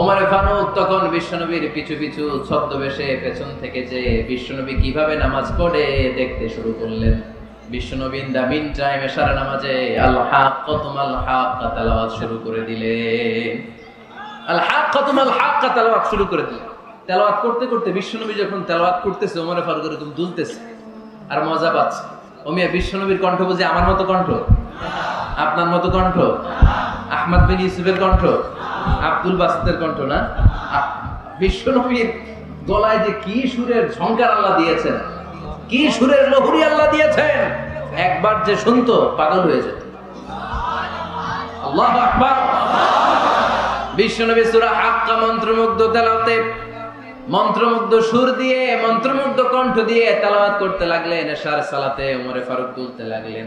ওমরে ফারুক তখন বিশ্বনবীর পিছু পিছু ছদ্মবেশে পেছন থেকে যে বিশ্বনবী কীভাবে নামাজ পড়ে দেখতে শুরু করলেন। বিশ্বনবী ইন দা মিন টাইম এশারা নামাজে আল হাক কতম আল হাক তালাওয়াত শুরু করে দিলেন। আল হাক কতম আল হাক তালাওয়াত শুরু করে দিলেন। তেলাওয়াত করতে করতে বিশ্বনবী যখন তেলাওয়াত করতেছে, ওমরে ফারুক এরকম দুলতেছে আর মজা পাচ্ছে। ওমিয়া বিশ্বনবীর কণ্ঠ বুঝে আমার মতো কণ্ঠ? আপনার মতো কণ্ঠ? আহমদ বিন ইউসুফের কণ্ঠ? আব্দুল বাসিতের কণ্ঠ না? বিশ্বনবীর গলায় যে কি সুরের ঝংকার আল্লাহ দিয়েছেন, কি সুরের লহুরি আল্লাহ দিয়েছেন, একবার যে শুনতো পাগল হয়ে যেত। আল্লাহ আকবার। বিশ্বনবী সূরা হাক্কা মন্ত্রমুগ্ধ তেলাওয়াতে মন্ত্রমুগ্ধ সুর দিয়ে, মন্ত্রমুগ্ধ কণ্ঠ দিয়ে তেলাওয়াত করতে লাগলেন, এশার সালাতে ওমরে ফারুক তুলতে লাগলেন।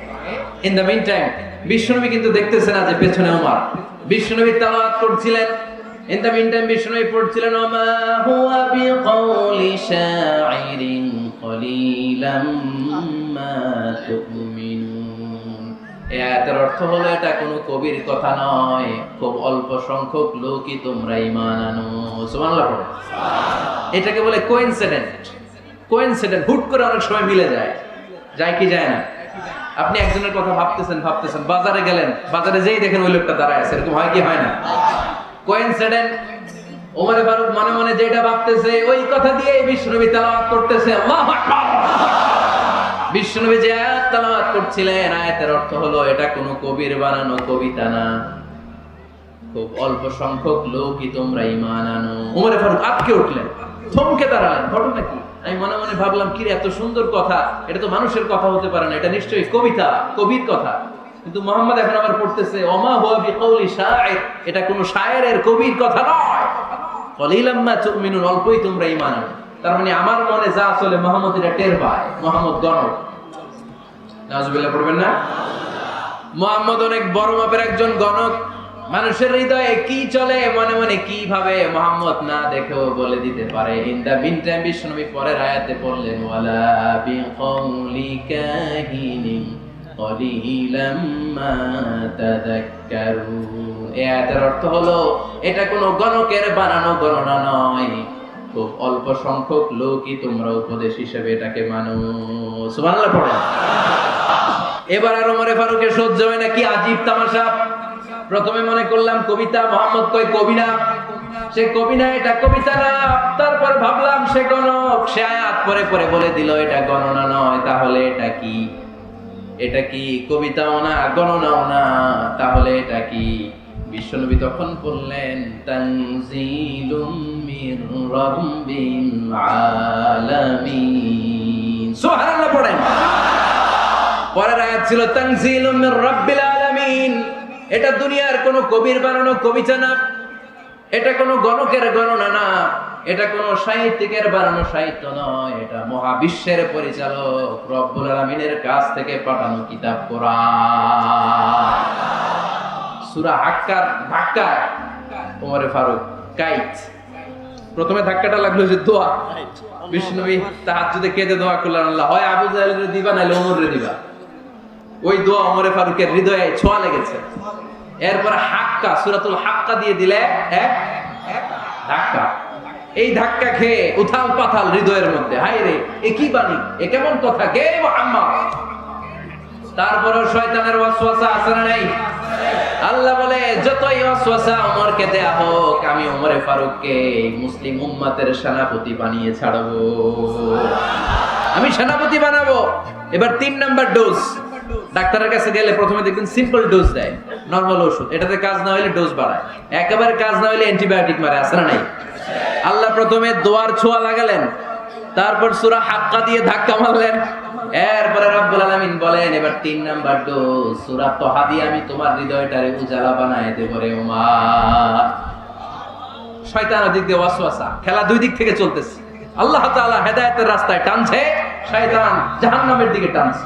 ইন দ্য মিন টাইম বিশ্বনবী কিন্তু দেখতেছে না যে পেছনে ওমর বিশ্বনবী তালাওয়াত করছিলেন। ইন দ্য মিন টাইম বিশ্বনবী পড়ছিলেন, ওমা হুয়া বিকাউলি শাইরিন কলিলাম মা তুমিনুন। এই আয়াতের অর্থ হলো, এটা কোনো কবির কথা নয়। খুব অল্প সংখ্যক লোকই তোমরা ইমান আনো। সুবহানাল্লাহ। এটাকে বলে কোইনসিডেন্ট কোইনসিডেন্ট হুট করে অনেক সময় মিলে যায়। যায় কি যায় না? আপনি একজনের কথা ভাবতেছেন ভাবতেছেন, বাজারে গেলেন, বাজারে যেই দেখেন ওই লোকটা দাঁড়ায় আছে, এরকম হয় কি, হয় না? কোইনসিডেন্ট ওমরে ফারুক মনে মনে যেটা ভাবতেছে, ওই কথা দিয়ে করতেছে, আল্লাহু আকবার। যে আয়াত করছিলেন, আয়াতের অর্থ হলো, এটা কোনো কবির বানানো কবিতা না। খুব অল্প সংখ্যক লোকই তোমরা ইমান আনো। উমরে ফারুক আটকে উঠলেন, থমকে দাঁড়ালেন, ঘটনা কি? আমি মনে মনে ভাবলাম কি এত সুন্দর কথা। এটা তো মানুষের কথা হতে পারে না। এটা নিশ্চয়ই কবিতা, কবির কথা। কিন্তু মোহাম্মদ এখন আবার পড়তেছে অমা হুয়া বিকাউলি শায়ের এটা কোনো শায়েরের কবির কথা নয়। কলিলাম মা তুমিনুন, অল্পই তোমরা ইমান আনো। তার মানে আমার মনে যা চলে, মোহাম্মদ এটা টের পায়, মোহাম্মদ গণক। নাজুবিল্লাহ পড়বেন না? মোহাম্মদ অনেক বড় মাপের একজন গণক। মানুষের হৃদয়ে কি চলে, মনে মনে কি ভাবে মোহাম্মদ না দেখেও বলে দিতে পারে। ইন দা মিন টাইম পরের আয়াতে ওয়ালা বিকাউলি কাহিনিন কলিলাম মা এই আয়াতের অর্থ হলো, এটা কোনো গণকের বানানো গণনা নয়। খুব অল্প সংখ্যক লোকই তোমরা উপদেশ হিসেবে এটাকে মানো। সুবহানাল্লাহ পড়েন এবার আর ওমরে ফারুকের সহ্য হয় না, কি আজীব তামাশা। প্রথমে মনে করলাম কবিতা মোহাম্মদ কই কবি না সে কবি না এটা কবিতা না। তারপর ভাবলাম সে গণক। সে আয়াত পরে পরে বলে দিল, এটা গণনা নয়, তাহলে এটা কি? এটা কি কবিতাও না, গণনাও না? তাহলে এটা কি? বিশ্বনবী তখন বললেন, তানজিলুম মির আলামিন। সুবহানাল্লাহ পড়েন। পরের আয়াত ছিল, তানজিলুম মির রাব্বিল আলামিন। এটা দুনিয়ার কোনো কবির বানানো কবিতা না। এটা কোনো গণকের গণনা না। এটা কোনো সাহিত্যিকের বানানো সাহিত্য নয়। এটা মহাবিশ্বের পরিচালক রব্বুল আলামিনের কাছ থেকে পাঠানো কিতাব কোরআন। সূরা হাক্কার ধাক্কা। ওমরে ফারুক কাইত প্রথমে ধাক্কাটা লাগল যে দোয়া। বিষ্ণুবী তাহাজ্জুদে কেঁদে দোয়া করলেন আল্লাহ। হয় আবু জাহেলের দিবা নাহলে দিবা। ওই দোয়া ওমরে ফারুকের হৃদয়ে ছোঁয়া লেগেছে। এরপর হাক্কা, সুরাতুল হাক্কা দিয়ে দিলে ধাক্কা। এই ধাক্কা খেয়ে উথাল পাথাল হৃদয়ের মধ্যে হাই রে, এ কি বাণী? এ কেমন কথা? কে মোহাম্মদ? তারপরও শয়তানের ওয়াসওয়াসা আছে না নাই? আল্লাহ বলে, যতই ওয়াসওয়াসা ওমরকে দেয়া হোক, আমি ওমরে ফারুককে মুসলিম উম্মাতের সেনাপতি বানিয়ে ছাড়বো। আমি সেনাপতি বানাবো। এবার তিন নাম্বার ডোজ ডাক্তারের কাছে গেলে প্রথমে দেখবেন সিম্পল ডোজ দেয় নর্মাল ওষুধ। এটাতে কাজ না হলে ডোজ বাড়ায়। একেবারে কাজ না হলে অ্যান্টিবায়োটিক মারে আসে না নাই? আল্লাহ প্রথমে দোয়ার ছোঁয়া লাগালেন, তারপর সুরা হাক্কা দিয়ে ধাক্কা মারলেন। এরপরে রব্বুল আলামিন বলেন, এবার তিন নাম্বার ডোজ সূরা তহা দিয়ে আমি তোমার হৃদয়টারে উজালা বানায় দেব রে ওমা শয়তান দিক দিয়ে ওয়াসওয়াসা, খেলা দুই দিক থেকে চলতেছে। আল্লাহ তাআলা হেদায়েতের রাস্তায় টানছে, শয়তান জাহান্নামের দিকে টানছে।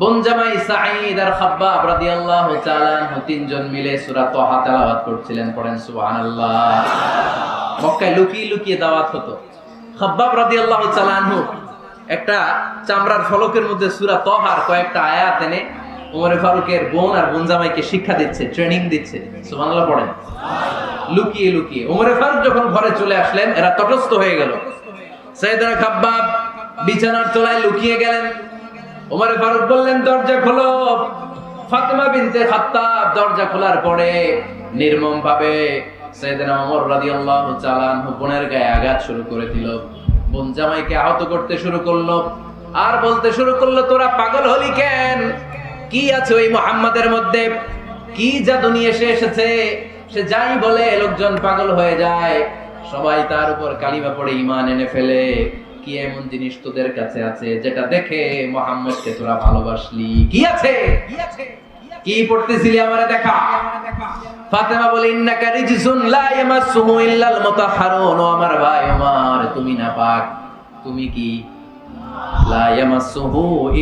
বোন জামাই সাঈদ আর খাব্বাব রাদিয়াল্লাহু তাআলা তিনজন মিলে সূরা তাহা তেলাওয়াত করছিলেন, পড়েন সুবহানাল্লাহ। মক্কায় লুকিয়ে লুকিয়ে দাওয়াত হতো। খাব্বাব রাদিয়াল্লাহু তাআলা একটা চামড়ার ফলকের মধ্যে সূরা তাহার কয়েকটা আয়াত এনে ওমর ফারুকের বোন আর বোন জামাইকে শিক্ষা দিচ্ছে, ট্রেনিং দিচ্ছে। সুবহানাল্লাহ পড়েন। লুকিয়ে লুকিয়ে ওমরে ফারুক যখন ঘরে চলে আসলেন, এরা তটস্থ হয়ে গেল। সাইয়েদনা খাব্বাব বিছানার তলায় লুকিয়ে গেলেন। ওমরে ফারুক বললেন, দরজা খোলো। ফাতেমা বিনতে খাত্তাব, দরজা খোলার পরে নির্মম ভাবে সাইয়েদনা ওমর রাদিয়াল্লাহু তাআলা বোনের গায়ে আঘাত শুরু করে দিল। বোন জামাইকে আহত করতে শুরু করল। আর বলতে শুরু করল, তোরা পাগল হলি কেন? কি আছে ওই মোহাম্মদের মধ্যে? কি জাদু নিয়ে এসে এসেছে? সে যাই বলে, লোকজন পাগল হয়ে যায়। সবাই তার উপর কালিমা পড়ে ইমান এনে ফেলে। কি এমন জিনিস তোদের কাছে আছে যেটা দেখে মোহাম্মদকে তোরা ভালোবাসলি? কি আছে? কি পড়তেছিলি আমারে দেখা? ফাতেমা বলে, ইন্নাকা রিজসুন লা ইল্লাল মুতাহহারুন ও আমার ভাই তুমি না পাক, তুমি কি? লা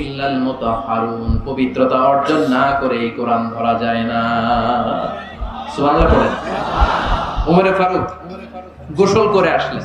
ইল্লাল মুতাহহারুন পবিত্রতা অর্জন না করে এই কোরআন ধরা যায় না। সুবহানাল্লাহ পড়েন। ওমরে ফারুক, গোসল করে আসলেন।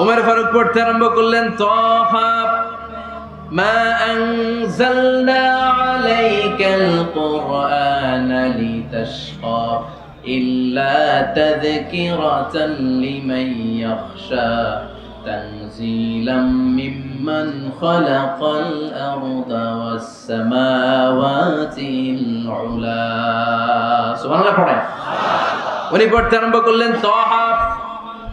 উমর ফারুক পড়তে আরম্ভ করলেন তহা ما أنزلنا عليك القرآن لتشقى إلا تذكرة لمن يخشى تنزيلا ممن خلق الأرض والسماوات العلا سبحان الله পড়েন উনি পড়তে আরম্ভ করলেন তহা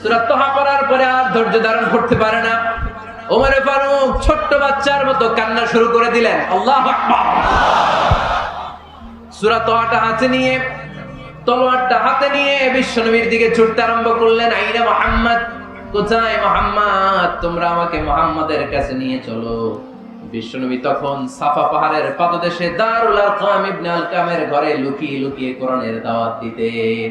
সূরা তোহা পরে আর করতে পারে না। ছোট্ট বাচ্চার মতো কান্না শুরু করে দিলেন তোহাটা হাতে নিয়ে, তলোয়ারটা হাতে নিয়ে বিশ্বনবীর দিকে ছুটতে আরম্ভ করলেন, আইনা মোহাম্মদ? কোথায় মোহাম্মদ? তোমরা আমাকে মোহাম্মদের কাছে নিয়ে চলো। বিশ্বনবী তখন সাফা পাহাড়ের পাদদেশে দারুল ইবনে আলকামের ঘরে লুকিয়ে লুকিয়ে কোরআনের দাওয়াত দিতেন।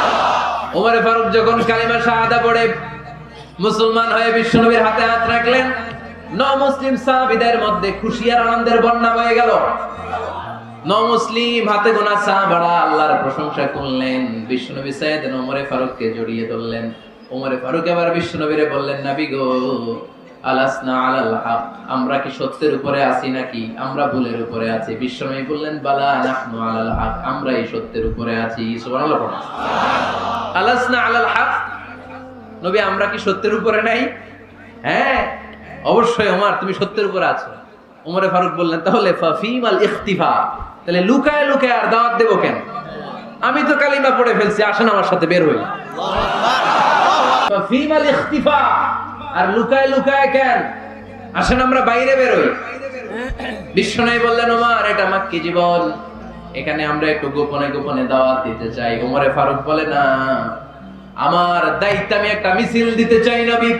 ওমরে ফারুক যখন কালিমা শাহাদা পড়ে, মুসলমান হয়ে বিশ্বনবীর হাতে হাত রাখলেন ন মুসলিম সাহাবীদের মধ্যে খুশি আর আনন্দের বন্যা বয়ে গেল। ন মুসলিম হাতে গোনা সাহাবারা আল্লাহর প্রশংসা করলেন, বিশ্বনবী ফারুককে জড়িয়ে ধরলেন। ফারুক বিশ্বনবীরে বললেন, নবী গো, আলাসনা আলাল আমরা কি সত্যের উপরে আছি নাকি? আমরা ভুলের উপরে আছি। বিশ্বনবী বললেন, বালা নাহনু আলাল আমরা এই সত্যের উপরে আছি। সুবহানাল্লাহ। আলাসনা আলাল হক। নবী, আমরা কি সত্যের উপরে নাই? হ্যাঁ অবশ্যই ওমর, তুমি সত্যের উপরে আছো। ওমরে ফারুক বললেন, তাহলে ফাফিম আল ইখতিফা। তাহলে লুকায় লুকায় আর দাওয়াত দেবো কেন? আমি তো কালিমা পড়ে ফেলছি, আসেন আমার সাথে, বের হই। ফাফিম আল ইখতিফা। আর লুকায় লুকায় কেন? আসেন আমরা বাইরে বের হই। বিশ্বনবী বললেন, ওমর, এটা মাক্কি জীবন। এখানে আমরা একটু গোপনে গোপনে দাওয়াত দিতে চাই। ওমরে ফারুক বলে, না, আমার দায়িত্ব আমি একটা মিছিল দিতে চাই নবী।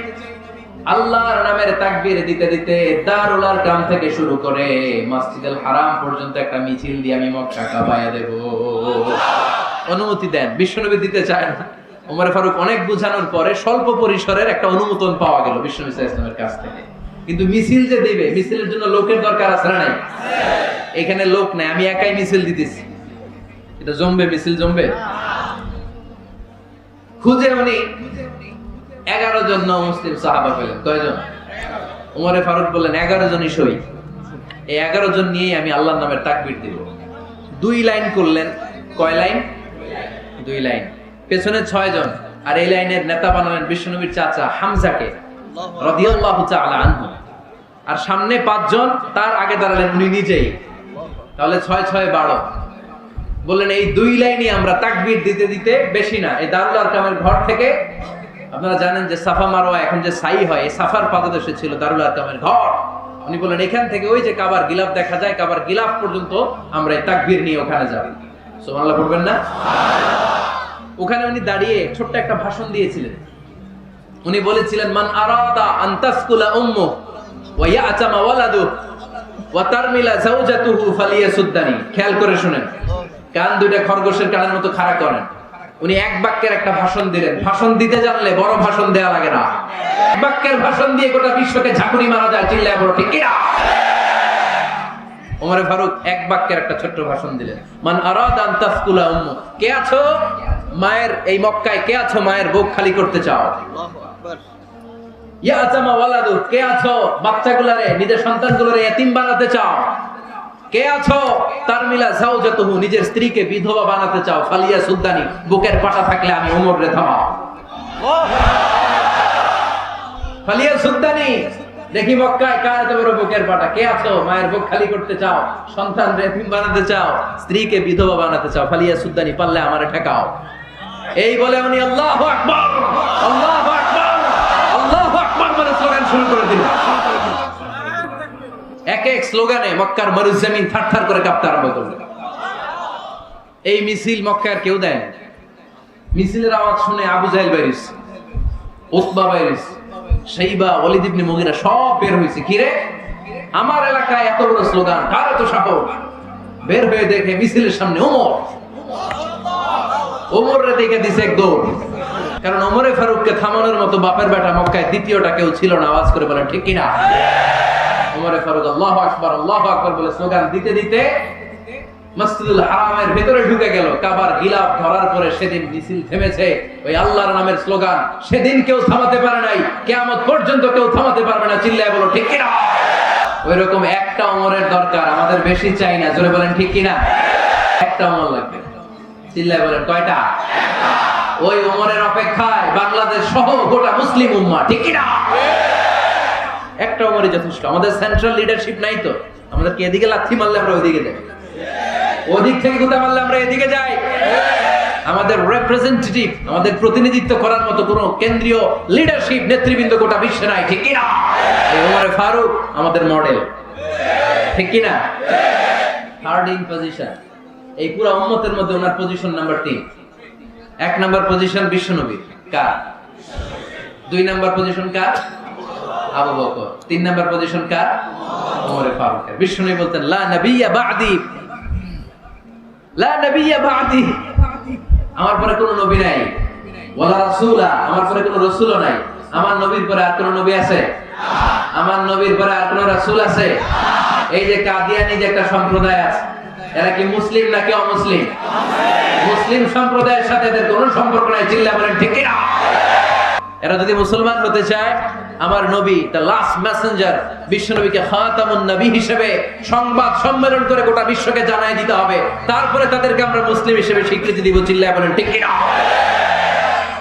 আল্লাহর নামের তাকবীর দিতে দিতে দারুলার গ্রাম থেকে শুরু করে মসজিদুল হারাম পর্যন্ত একটা মিছিল দিয়ে আমি মক্কা কাবায়া দেব। অনুমতি দেন, বিশ্বনবী দিতে চায় না। ওমর ফারুক অনেক বুঝানোর পরে স্বল্প পরিসরের একটা অনুমোদন পাওয়া গেল বিশ্বনবী ওয়াসাল্লামের কাছ থেকে। কিন্তু মিছিল যে দিবে, মিছিলের জন্য লোকের দরকার আছে না নাই? এখানে লোক নাই, আমি একাই মিছিল দিতেছি। এটা জমবে, মিছিল জমবে? খুঁজে উনি এগারো জন মুসলিম সাহাবা পেলেন। কয়জন? উমরে ফারুক বললেন, এগারো জনই সই। এই এগারো জন নিয়েই আমি আল্লাহর নামের তাকবির দিব। দুই লাইন করলেন। কয় লাইন? দুই লাইন। পেছনে ছয় জন আর এই লাইনের নেতা বানালেন বিশ্বনবীর চাচা হামজাকে। আর সামনে পাঁচজন, তার আগে দাঁড়ালেন উনি নিজেই। তাহলে ছয় ছয়, বারো। বললেন, এই দুই লাইনই আমরা তাকবির দিতে দিতে বেশি না। এই দারুল আরকামের ঘর থেকে আপনারা জানেন যে সাফা মারোয়া এখন যে সাই হয়, এই সাফার পাদদেশে ছিল দারুল আরকামের ঘর। উনি বললেন, এখান থেকে ওই যে কাবার গিলাফ দেখা যায়, কাবার গিলাফ পর্যন্ত আমরা এই তাকবির নিয়ে ওখানে যাব। সুবহানাল্লাহ পড়বেন না? ওখানে উনি দাঁড়িয়ে ছোট্ট একটা ভাষণ দিয়েছিলেন। উনি বলেছিলেন, মান আরাদা আন তাসকুলা উম্মু ওয়া ইয়াতামা ওয়ালাদু ওয়া তারমিলা যাওজাতুহু ফালিয়াসুদ্দানি। খেয়াল করে শুনেন, কান দুইটা খরগোশের কানের মতো খাড়া করেন। উনি এক বাক্যের একটা ভাষণ দিলেন। ভাষণ দিতে জানলে বড় ভাষণ দেয়া লাগে না। এক বাক্যের ভাষণ দিয়ে গোটা বিশ্বকে ঝাঁকুনি মারা যায়, চিল্লায় বড় ঠিক কিনা ওমরে ফারুক এক বাক্যের একটা ছোট্ট ভাষণ দিলেন, মান আরাদ আন তাসকুলা উম্মু। কে আছো? মায়ের, এই মক্কায় কে আছো মায়ের বুক খালি করতে চাও? ইয়া আচামা ওয়ালাদু, কে আছো? বাচ্চাগুলারে, নিজের সন্তানগুলোরে এতিম বানাতে চাও? কে আছো? তার মিলা যাওজাতুহু, নিজের স্ত্রীকে বিধবা বানাতে চাও? ফালিয়া সুদ্দানি বুকের পাটা থাকলে আমি ওমর রে থামাও ফালিয়া সুদ্দানি দেখি মক্কায় কার বড় বুকের পাটা? কে আছো? মায়ের বুক খালি করতে চাও? সন্তান রে এতিম বানাতে চাও? স্ত্রীকে বিধবা বানাতে চাও? ফালিয়া সুদ্দানি পারলে আমারে ঠেকাও। এই বলে উনি আল্লাহু আকবার আল্লাহু আকবার। শুরু করে দিলেন এক এক স্লোগানে মক্কার মরুজমিন থারথার করে কাঁপতে আরম্ভ করল। এই মিছিল মক্কার কেউ দেয় মিছিলের আওয়াজ শুনে আবু জাহেল বাইরিস উতবা বাইরিস সেইবা ওয়ালিদ ইবনে মুগিরা সব বের হয়েছে। কি রে? আমার এলাকায় এত বড় স্লোগান, কার এত সাহস বের হয়ে দেখে মিছিলের সামনে ওমর। ওমর রে দেখে দিছে এক দৌড়। কারণ ওমরে ফারুককে থামানোর মতো বাপের বেটা মক্কায় দ্বিতীয়টা কেউ ছিল না, আওয়াজ করে বলেন, ঠিক কিনা? ওমরে ফারুক আল্লাহ আকবার আল্লাহ আকবার বলে স্লোগান দিতে দিতে মসজিদুল হারামের ভেতরে ঢুকে গেল। কাবার গিলাফ ধরার পরে সেদিন মিছিল থেমেছে। ওই আল্লাহর নামের স্লোগান, সেদিন কেউ থামাতে পারে নাই, কেয়ামত পর্যন্ত কেউ থামাতে পারবে না। চিল্লায় বলো, ঠিক কিনা? ওই রকম একটা ওমরের দরকার, আমাদের বেশি চাই না। জোরে বলেন, ঠিক কিনা? একটা ওমর লাগবে। চিল্লায় বলেন, কয়টা? ওই ওমরের অপেক্ষায় বাংলাদেশ সহ গোটা মুসলিম উম্মা, ঠিক না একটা ওমরই যথেষ্ট। আমাদের সেন্ট্রাল লিডারশিপ নাই তো। আমাদেরকে এদিকে লাথি মারলে আমরা ওইদিকে যাই? ওদিক থেকে গুতা মারলে আমরা এদিকে যাই? আমাদের রিপ্রেজেন্টেটিভ আমাদের প্রতিনিধিত্ব করার মতো কোনো কেন্দ্রীয় লিডারশিপ নেতৃবৃন্দ গোটা বিশ্বে নাই, ঠিক কিনা? এই ওমরে ফারুক, আমাদের মডেল ঠিক কিনা? থার্ড ইন পজিশন এই পুরো উম্মতের মধ্যে ওনার পজিশন নাম্বার তিন এক নাম্বার পজিশন বিশ্বনবীর কার? দুই নাম্বার পজিশন কার? Abu Bakr. তিন নাম্বার পজিশন কার? ওমরে ফারুকের। বিশ্বনবী বলতেন, লা নবিয়্যা বা'দি। লা নবিয়্যা বা'দি। আমার পরে কোনো নবী নাই। ওয়ালা রাসূলা। আমার পরে কোনো রাসূলও নাই। আমার নবীর পরে আর কোনো নবী আছে? আমার নবীর পরে আর কোনো রাসূল আছে? এই যে কাদিয়ানি যে একটা সম্প্রদায় আছে এরা কি মুসলিম নাকি অমুসলিম? মুসলিম সম্প্রদায়ের সাথে এদের কোনো সম্পর্ক নাই, চিল্লা বলেন, ঠিক কিনা? এরা যদি মুসলমান হতে চায়, আমার নবী দ্য লাস্ট মেসেঞ্জার বিশ্ব নবীকে খাতামুন নবী হিসেবে সংবাদ সম্মেলন করে গোটা বিশ্বকে জানাই দিতে হবে। তারপরে তাদেরকে আমরা মুসলিম হিসেবে স্বীকৃতি দিব চিল্লায় বলেন, ঠিক কিনা?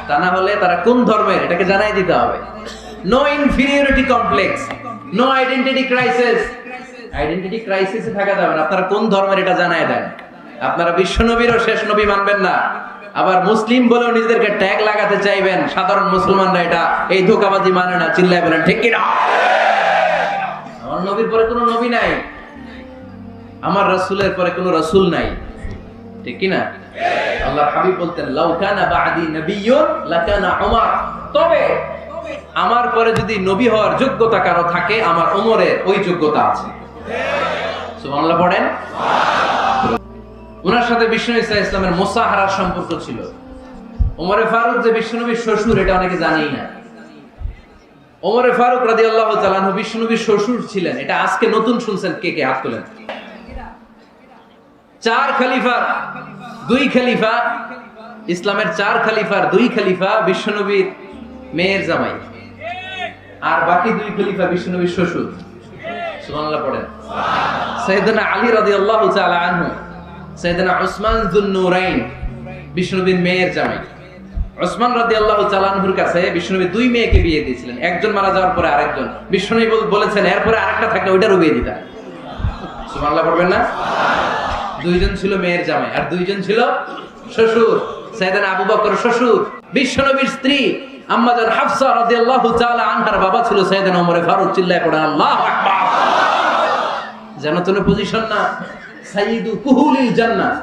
তা না হলে তারা কোন ধর্মের? এটাকে জানাই দিতে হবে। No inferiority complex no identity crisis থাকা যাবে না। আপনারা কোন ধর্মের এটা জানাই দেন? আপনারা বিশ্ব শেষ নবী মানবেন না। আবার মুসলিম বলেও নিজেদেরকে ট্যাগ লাগাতে চাইবেন। সাধারণ মুসলমানরা এটা এই ধোকাবাজি মানে না। চিল্লায় বলেন, ঠিক কিনা? আমার নবীর পরে কোনো নবী নাই। আমার রাসূলের পরে কোনো রাসূল নাই। ঠিক কিনা? আল্লাহ হাবিব বলতেন, লাউ কানা বাদি নবিয়্যুন লাকানা উমর। তবে আমার পরে যদি নবী হওয়ার যোগ্যতা কারও থাকে, আমার ওমরের ওই যোগ্যতা আছে। পড়েন। ওনার সাথে বিষ্ণু ইসা ইসলামের মোসাহারার সম্পর্ক ছিল। ওমরে ফারুক যে শ্বশুর, এটা অনেকে জানেই না। ওমরে ফারুক রাদি আল্লাহ শ্বশুর ছিলেন। এটা আজকে নতুন শুনছেন কে কে, হাত তোলেন। চার খলিফার দুই খলিফা, ইসলামের চার খলিফার দুই খালিফা বিশ্বনবীর মেয়ের জামাই। আর বাকি দুই খলিফা বিশ্বনবীর শ্বশুর। একজন মারা যাওয়ার পরে আরেকজন। বল- বলেছেন, এরপরে আরেকটা থাকলে ওইটারও বিয়ে দিতা সুবহানাল্লাহ পড়বেন না? দুইজন ছিল মেয়ের জামাই, আর দুইজন ছিল শ্বশুর সাইদান আবু বকর শ্বশুর বিশ্বনবীর স্ত্রী। হাফসা আনহার বাবা ছিল ফারুক, চিল্লায় যেন তোর পজিশন না। সাইদু কুহুলিল জান্নাত।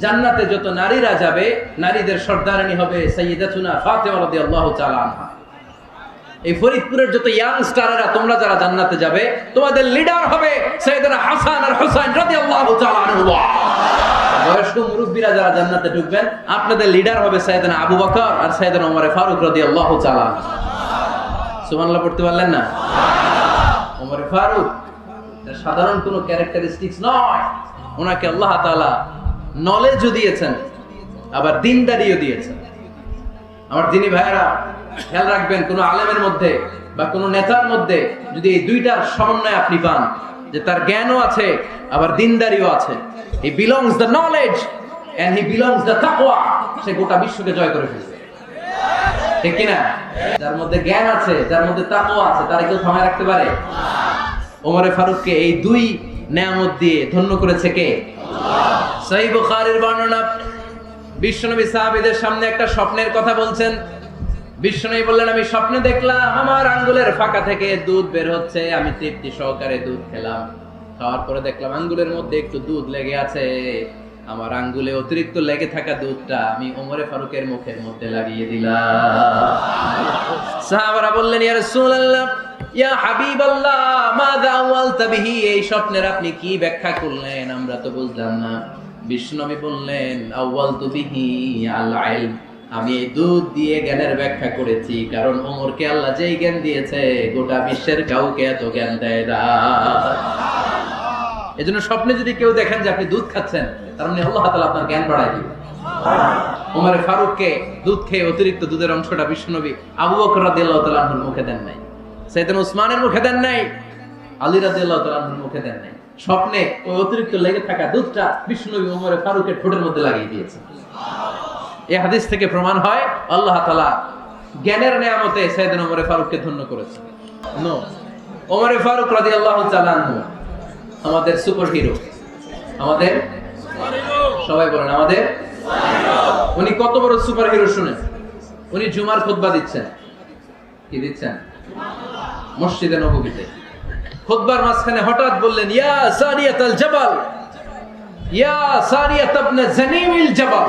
জান্নাতে যত নারীরা যাবে, নারীদের সর্দারানি হবে সাইয়েদাতুনা ফাতেমা রাদিয়াল্লাহু তাআলা আনহা। এই ফরিদপুরের যত ইয়াং স্টারেরা তোমরা যারা জান্নাতে যাবে, তোমাদের লিডার হবে সৈয়দনা হাসান আর হুসাইন রাদিয়াল্লাহু তাআলা বয়স্ক মুরব্বীরা যারা জান্নাতে ঢুকবেন, আপনাদের লিডার হবে সৈয়দনা আবু বকর আর সৈয়দনা ওমর ফারুক রাদিয়াল্লাহু তাআলা সুবহানাল্লাহ, পড়তে পারলেন না? ওমর ফারুক সাধারণ কোনো ক্যারেক্টারিস্টিক্স নয়। ওনাকে আল্লাহ তাআলা নলেজও দিয়েছেন, আবার দিনদারিও দিয়েছেন। আমার দিনী ভাইয়েরা খেয়াল রাখবেন, কোন আলেমের মধ্যে বা কোন নেতার মধ্যে যদি এই দুইটার সমন্বয় আপনি পান, যে তার জ্ঞানও আছে, আবার দিনদারিও আছে। He belongs the knowledge and he belongs the তাকওয়া সে গোটা বিশ্বকে জয় করে ফেলবে। ঠিক কিনা? যার মধ্যে জ্ঞান আছে, যার মধ্যে তাকওয়া আছে, তারা কেউ থামায় রাখতে পারে? ওমরে ফারুককে এই দুই নেয়ামত দিয়ে ধন্য করেছে কে? সহি বুখারীর বর্ণনা। বিশ্বনবী সাহাবীদের সামনে একটা স্বপ্নের কথা বলছেন। বিশ্বনবী বললেন, আমি স্বপ্নে দেখলাম, আমার আঙ্গুলের ফাঁকা থেকে দুধ বের হচ্ছে, আমি তৃপ্তি সহকারে দুধ খেলাম। খাওয়ার পরে দেখলাম আঙ্গুলের মধ্যে একটু দুধ লেগে আছে, আমার আঙ্গুলে অতিরিক্ত লেগে থাকা দুধটা আমি ওমরে ফারুকের মুখের মধ্যে লাগিয়ে দিলাম। সাহাবারা বললেন, ইয়া রাসূলুল্লাহ, ইয়া হাবিবাল্লাহ, মাযা আওয়ালতা বিহি, এই স্বপ্নের আপনি কি ব্যাখ্যা করলেন? আমরা তো বুঝলাম না। বিষ্ণবী বললেন আউয়াল তু বিহি আল ইলম আমি এই দুধ দিয়ে জ্ঞানের ব্যাখ্যা করেছি কারণ ওমরকে আল্লাহ যেই জ্ঞান দিয়েছে গোটা বিশ্বের কাউকে এত জ্ঞান দেয় না। এজন্য স্বপ্নে যদি কেউ দেখেন যে আপনি দুধ খাচ্ছেন তার মানে আল্লাহ তাআলা আপনার জ্ঞান বাড়ায় দিবে। ওমর ফারুককে দুধ খেয়ে অতিরিক্ত দুধের অংশটা বিষ্ণনবী আবু বকর রাদিয়াল্লাহু তাআলা আনহুর মুখে দেন নাই সাইয়েদনা উসমানের মুখে দেন নাই আলী রাদিয়াল্লাহু তাআলা আনহুর মুখে দেন নাই। স্বপ্নে ওই অতিরিক্ত লেগে থাকা দুধটা বিষ্ণনবী ওমর ফারুকের ঠোঁটের মধ্যে লাগিয়ে দিয়েছে। এই হাদিস থেকে প্রমাণ হয়, আল্লাহ তালা জ্ঞানের নিয়ামতে সাইয়েদনা ওমর ফারুককে ধন্য করেছে। নো। ওমর ফারুক তাআলা আনহু, আমাদের সুপার হিরো আমাদের সবাই বলেন, আমাদের উনি কত বড় সুপার হিরো শুনেন। উনি জুমার খুতবা দিচ্ছেন। কি দিচ্ছেন? মসজিদে নববীতে। খুতবার মাঝখানে হঠাৎ বললেন, ইয়া সারিয়াত আল জাবাল, ইয়া সারিয়াত ইবনে জানিমিল জাবাল।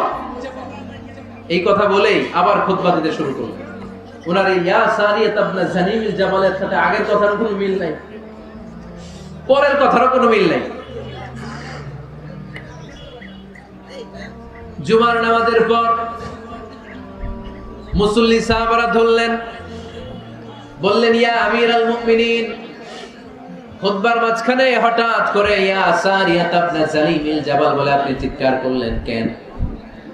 এই কথা বলেই আবার খুতবা দিতে শুরু করলেন ওনার এই ইয়া সারিয়াত ইবনে জানিমিল জাবালের সাথে আগের কথার কোনো মিল নাই। পরের কথারও কোনো মিল নাই। জুমার নামাজের পর মুসল্লি সাহাবারা ধরলেন, বললেন, ইয়া আমির আল মুমিনিন। খুতবার মাঝখানে হঠাৎ করে ইয়া সারিয়াত আপনা জালিমিল জাবাল বলে আপনি চিৎকার করলেন কেন?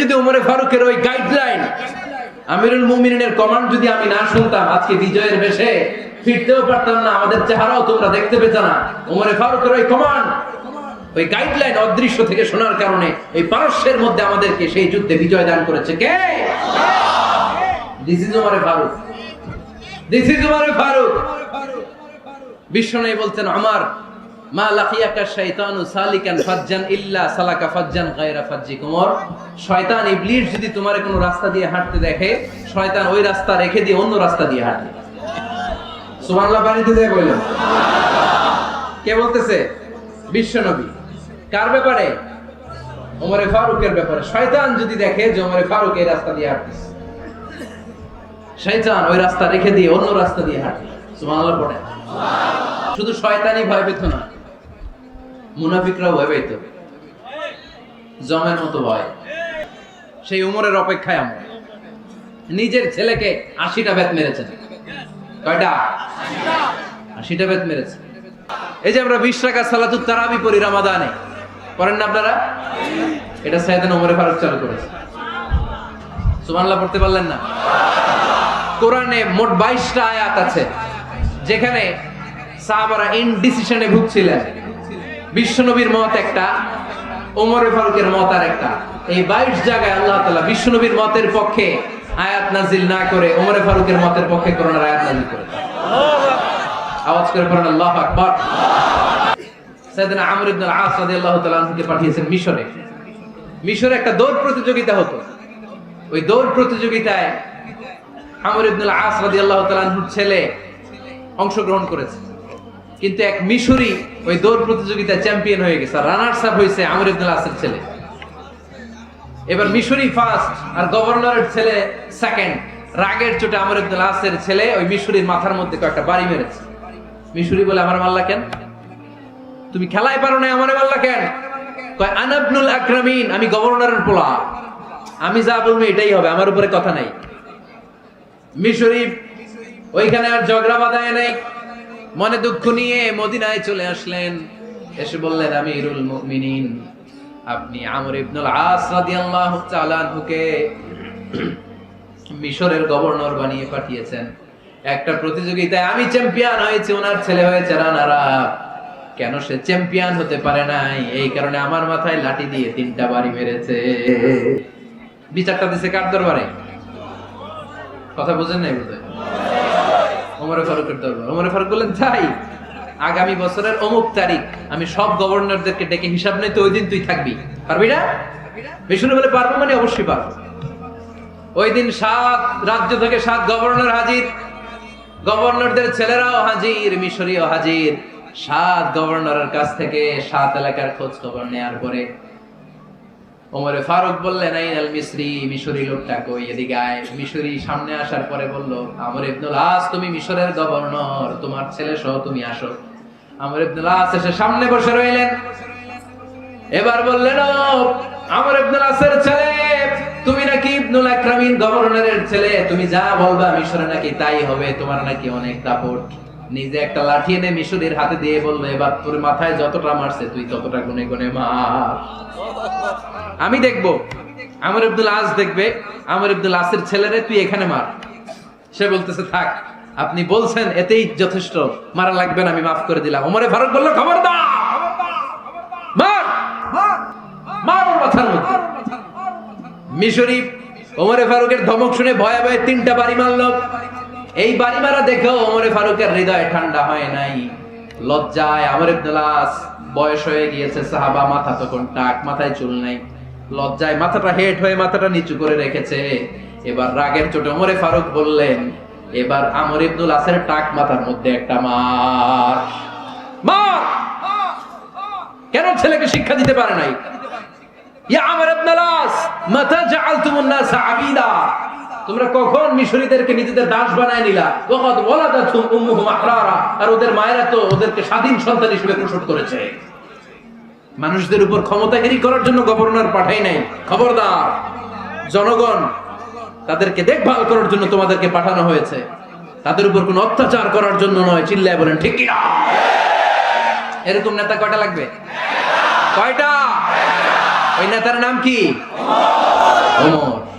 যদি উমরে ফারুকের ওই গাইডলাইন আমিরুল মুমিনের কমান্ড যদি আমি না শুনতাম, আজকে বিজয়ের বেশে ফিরতেও পারতাম না, আমাদের চেহারাও তোমরা দেখতে না। উমরে ফারুকের ওই কমান্ড ওই গাইডলাইন অদৃশ্য থেকে শোনার কারণে এই পারস্যের মধ্যে আমাদেরকে সেই যুদ্ধে বিজয় দান করেছে কে? দিস ইজ উমরে ফারুক। দিস ইজ উমরে ফারুক। বিশ্বনবী বলতেন, আমার মা সালিকান ফাজ্জান ইল্লা সালাকা ফাজ্জান যদি তোমার রাস্তা দিয়ে হাঁটতে দেখে, শয়তান ওই রাস্তা রেখে দিয়ে অন্য রাস্তা দিয়ে বিশ্বনবী কার ব্যাপারে? ওমরে ফারুকের ব্যাপারে। শয়তান যদি দেখে যে ওমরে ফারুক এই রাস্তা দিয়ে হাঁটতেছে, শয়তান ওই রাস্তা রেখে দিয়ে অন্য রাস্তা দিয়ে হাঁটে। শুধু শয়তানই ভয় পেত না। মুনাফিকরাও ভয় পেত জমের মতো ভয়। সেই উমরের অপেক্ষায় আমরা। নিজের ছেলেকে আশিটা বেত মেরেছেন। কয়টা? আশিটা বেত মেরেছে। এই যে আমরা বিশ টাকা সালাতুত তারাবি পড়ি রামাদানে। করেন না আপনারা? এটা সাইদান ওমরে ফারুক চালু করেছে। সুবহানাল্লাহ, পড়তে পারলেন না? কোরআনে মোট বাইশটা আয়াত আছে। যেখানে সাহাবারা ইনডিসিশনে ভুগছিলেন। বিশ্বনবীর মত একটা, ওমর ফারুকের মত আর একটা এই বাইশ জায়গায় আল্লাহ তালা বিশ্বনবীর মতের পক্ষে আয়াত নাজিল না করে, ওমর ফারুকের মতের পক্ষে করোনার আয়াত নাজিল করে আওয়াজ করে পড়েন, আল্লাহু আকবার। পাঠিয়েছেন মিশরে। মিশরে একটা দৌড় প্রতিযোগিতা হতো। ওই দৌড় প্রতিযোগিতায় আমর ইবনে আনহুর ছেলে অংশগ্রহণ করেছে। কিন্তু এক মিশরি ওই দৌড় প্রতিযোগিতায় চ্যাম্পিয়ন হয়ে গেছে। রানার্স আপ হয়েছে আমর আল-আসের ছেলে। এবার মিশরি ফার্স্ট আর গভর্নরের ছেলে সেকেন্ড রাগের চোটে আমর ইবনে আল-আসের ছেলে ওই মিশরির মাথার মধ্যে কয়েকটা বাড়ি মেরেছে। মিশরি বলে, আমার মাল্লা কেন? তুমি খেলায় পারো না আমার মাল্লা কেন? কয় আনাবনুল আকরামিন, আমি গভর্নরের পোলা। আমি যা বলব এটাই হবে, আমার উপরে কথা নাই। মিশরি ওইখানে আর ঝগড়া বাঁধায় নাই। মনে দুঃখ নিয়ে মদিনায় চলে আসলেন। এসে বললেন আমি ইরুল মুমিনিন, আপনি আমর ইবনুল আস রাদিয়াল্লাহু তাআলা মিশরের গভর্নর বানিয়ে পাঠিয়েছেন। একটা প্রতিযোগিতায় আমি চ্যাম্পিয়ন হয়েছি, ওনার ছেলে হয়েছে রানার কেন সে চ্যাম্পিয়ন হতে পারে নাই? এই কারণে আমার মাথায় লাঠি দিয়ে তিনটা বাড়ি মেরেছে। বিচারটা দিছে কার দরবারে? কথা বুঝেন নাই বুঝে ওমরে ফারুকের দরবার ওমরে ফারুক বললেন তাই আগামী বছরের অমুক তারিখ, আমি সব গভর্নরদেরকে ডেকে হিসাব নেই, তো ওই দিন তুই থাকবি। পারবি না? বিষ্ণু বলে পারব মানে অবশ্যই পারব। ওই দিন সাত রাজ্য থেকে সাত গভর্নর হাজির। গভর্নরদের ছেলেরাও হাজির, মিশরীয় হাজির। সাত গভর্নরের কাছ থেকে সাত এলাকার খোঁজ খবর নেয়ার পরে ওমরে ফারুক বললেন এই আল মিশরি মিশরি লোকটা কই? এদিকে আয়। মিশরি সামনে আসার পরে বলল, আমর ইবনুল আস তুমি মিশরের গভর্নর, তোমার ছেলে সহ তুমি আসো। আমর ইবনুল আস এসে সামনে বসে রইলেন। এবার বললেন আমর ইবনুল আসের ছেলে, তুমি নাকি ইবনুল আকরামিন গভর্নরের ছেলে? তুমি যা বলবা মিশরে নাকি তাই হবে, তোমার নাকি অনেক দাপট। নিজে একটা লাঠি এনে মিশরের হাতে দিয়ে বলল, এবার তোর মাথায় যতটা মারছে, তুই ততটা গুনে গুনে মার। আমি দেখব। আমর আব্দুল আজ দেখবে। আমর আব্দুল আসের ছেলেরে তুই এখানে মার। সে বলতেছে, থাক, আপনি বলছেন, এতেই যথেষ্ট। মারা লাগবে না, আমি মাফ করে দিলাম। ওমরে ফারুক বলল খবর দা মার মার ওর মাথার মধ্যে। মিশরি ওমরে ফারুকের ধমক শুনে ভয়ে ভয়ে তিনটা বাড়ি মারলো। এই বাড়ি মারা দেখেও ওমরে ফারুকের হৃদয় ঠান্ডা হয় নাই। লজ্জায় আমর ইবনুল্লাস বয়স হয়ে গিয়েছে, সাহাবা মাথা তখন টাক, মাথায় চুল নাই। লজ্জায় মাথাটা হেট হয়ে মাথাটা নিচু করে রেখেছে। এবার রাগের চোটে ওমরে ফারুক বললেন, এবার আমর ইবনুল আসের টাক মাথার মধ্যে একটা মার। মার! কেন ছেলেকে শিক্ষা দিতে পারে নাই? ইয়া আমর ইবনুল মাতা জাআলতুমুন নাস আবিদা। তোমরা কখন মিশরীদেরকে নিজেদের দাস বানায় নিলা? উম্মুহুম আহরারা। আর ওদের মায়েরা তো ওদেরকে স্বাধীন সন্তান হিসেবে প্রসব করেছে। মানুষদের উপর ক্ষমতাগিরি করার জন্য গভর্নর পাঠাই নাই। খবরদার, জনগণ, তাদেরকে দেখভাল করার জন্য তোমাদেরকে পাঠানো হয়েছে। তাদের উপর কোনো অত্যাচার করার জন্য নয়, চিল্লায় বলেন, ঠিক এরকম নেতা কয়টা লাগবে? কয়টা? ওই নেতার নাম কি? ওমর।